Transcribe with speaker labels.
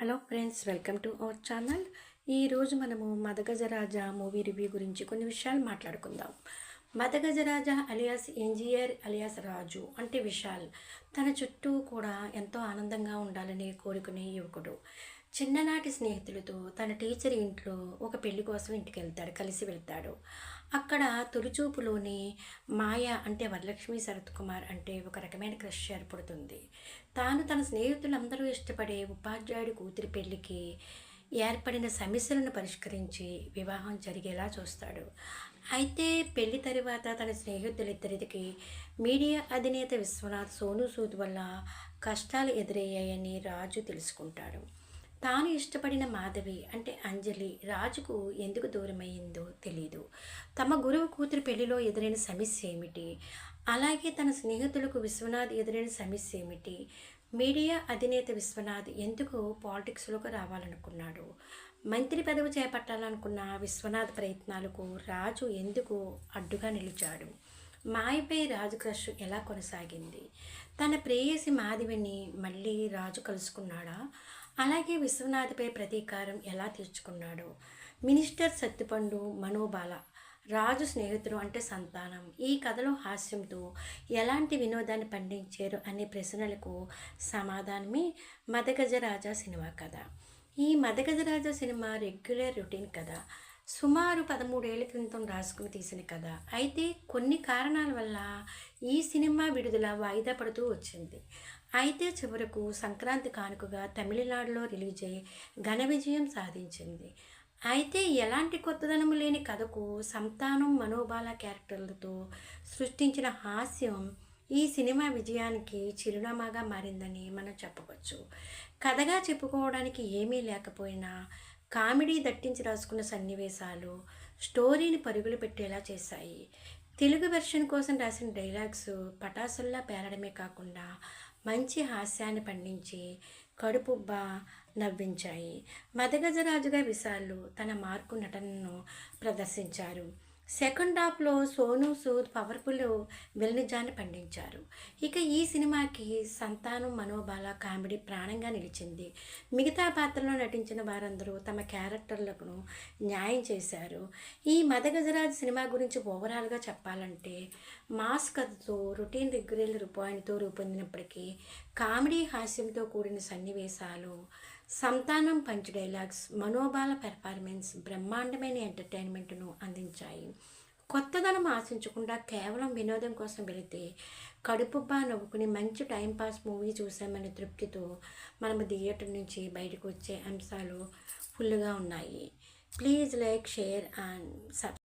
Speaker 1: Hello friends welcome to our channel. ఈరోజు మనము Madagajaraja movie review గురించి కొన్ని విషయాలు మాట్లాడుకుందాం. Madagajaraja alias engineer alias Raju అంటే విశాల్ తన చుట్టూ కూడా ఎంతో ఆనందంగా ఉండాలని కోరుకునే యువకుడు. చిన్ననాటి స్నేహితులతో తన టీచర్ ఇంట్లో ఒక పెళ్ళి కోసం ఇంటికి వెళ్తాడు కలిసి వెళ్తాడు. అక్కడ తొలిచూపులోని మాయ అంటే వరలక్ష్మి శరత్ కుమార్ అంటే ఒక రకమైన క్రష్ ఏర్పడుతుంది. తాను తన స్నేహితులందరూ ఇష్టపడే ఉపాధ్యాయుడి కూతురి పెళ్ళికి ఏర్పడిన సమస్యలను పరిష్కరించి వివాహం జరిగేలా చూస్తాడు. అయితే పెళ్ళి తరువాత తన స్నేహితులిద్దరికి మీడియా అధినేత విశ్వనాథ్ సోను సూద్ వల్ల కష్టాలు ఎదురయ్యాయని రాజు తెలుసుకుంటాడు. తాను ఇష్టపడిన మాధవి అంటే అంజలి రాజుకు ఎందుకు దూరమయ్యిందో తెలియదు తమ గురువు కూతురు పెళ్ళిలో ఎదురైన సమస్య ఏమిటి? అలాగే తన స్నేహితులకు విశ్వనాథ్ ఎదురైన సమస్య ఏమిటి? మీడియా అధినేత విశ్వనాథ్ ఎందుకు పాలిటిక్స్లోకి రావాలనుకున్నాడు? మంత్రి పదవి చేపట్టాలనుకున్న విశ్వనాథ్ ప్రయత్నాలకు రాజు ఎందుకు అడ్డుగా నిలిచాడు? మాయపై రాజు క్రష్ ఎలా కొనసాగింది? తన ప్రేయసి మాధవిని మళ్ళీ రాజు కలుసుకున్నాడా? అలాగే విశ్వనాథ్పై ప్రతీకారం ఎలా తీర్చుకున్నాడు? మినిస్టర్ సత్తిపండు మనోబాల రాజు స్నేహితుడు అంటే సంతానం. ఈ కథలో హాస్యంతో ఎలాంటి వినోదాన్ని పండించారు అనే ప్రశ్నలకు సమాధానమే మదగజరాజా సినిమా కథ. ఈ మదగజరాజా సినిమా రెగ్యులర్ రొటీన్ కథ సుమారు పదమూడేళ్ళ క్రితం రాసుకుని తీసిన కథ. అయితే కొన్ని కారణాల వల్ల ఈ సినిమా విడుదల వాయిదా పడుతూ వచ్చింది. అయితే చివరకు సంక్రాంతి కానుకగా తమిళనాడులో రిలీజ్ అయ్యి ఘన విజయం సాధించింది. అయితే ఎలాంటి కొత్తదనం లేని కథకు సంతానం మనోబాల క్యారెక్టర్లతో సృష్టించిన హాస్యం ఈ సినిమా విజయానికి చిరునామాగా మారిందని మనం చెప్పవచ్చు. కథగా చెప్పుకోవడానికి ఏమీ లేకపోయినా కామెడీ దట్టించి రాసుకున్న సన్నివేశాలు స్టోరీని పరుగులు పెట్టేలా చేశాయి. తెలుగు వెర్షన్ కోసం రాసిన డైలాగ్స్ పటాసుల్లా పేరడమే కాకుండా మంచి హాస్యాన్ని పండించి కడుపుబ్బా నవ్వించాయి. మదగజరాజుగా విశాలు తన మార్కు నటనను ప్రదర్శించారు. సెకండ్ హాఫ్లో సోను సూద్ పవర్ఫుల్ విలనిజాన్ని పండించారు. ఇక ఈ సినిమాకి సంతానం మనోబాల కామెడీ ప్రాణంగా నిలిచింది. మిగతా పాత్రలో నటించిన వారందరూ తమ క్యారెక్టర్లకు న్యాయం చేశారు. ఈ మదగజరాజ్ సినిమా గురించి ఓవరాల్గా చెప్పాలంటే మాస్ కథతో రొటీన్ రెగ్యులర్ పాయింట్తో రూపొందినప్పటికీ కామెడీ హాస్యంతో కూడిన సన్నివేశాలు సంతానం పంచ్ డైలాగ్స్ మనోబాల పెర్ఫార్మెన్స్ బ్రహ్మాండమైన ఎంటర్టైన్మెంట్ను అందించాయి. కొత్తదనం ఆశించకుండా కేవలం వినోదం కోసం వెళితే కడుపుబ్బా నవ్వుకుని మంచి టైంపాస్ మూవీ చూసామనే తృప్తితో మనము థియేటర్ నుంచి బయటకు వచ్చే అంశాలు ఫుల్గా ఉన్నాయి. Please like share and sub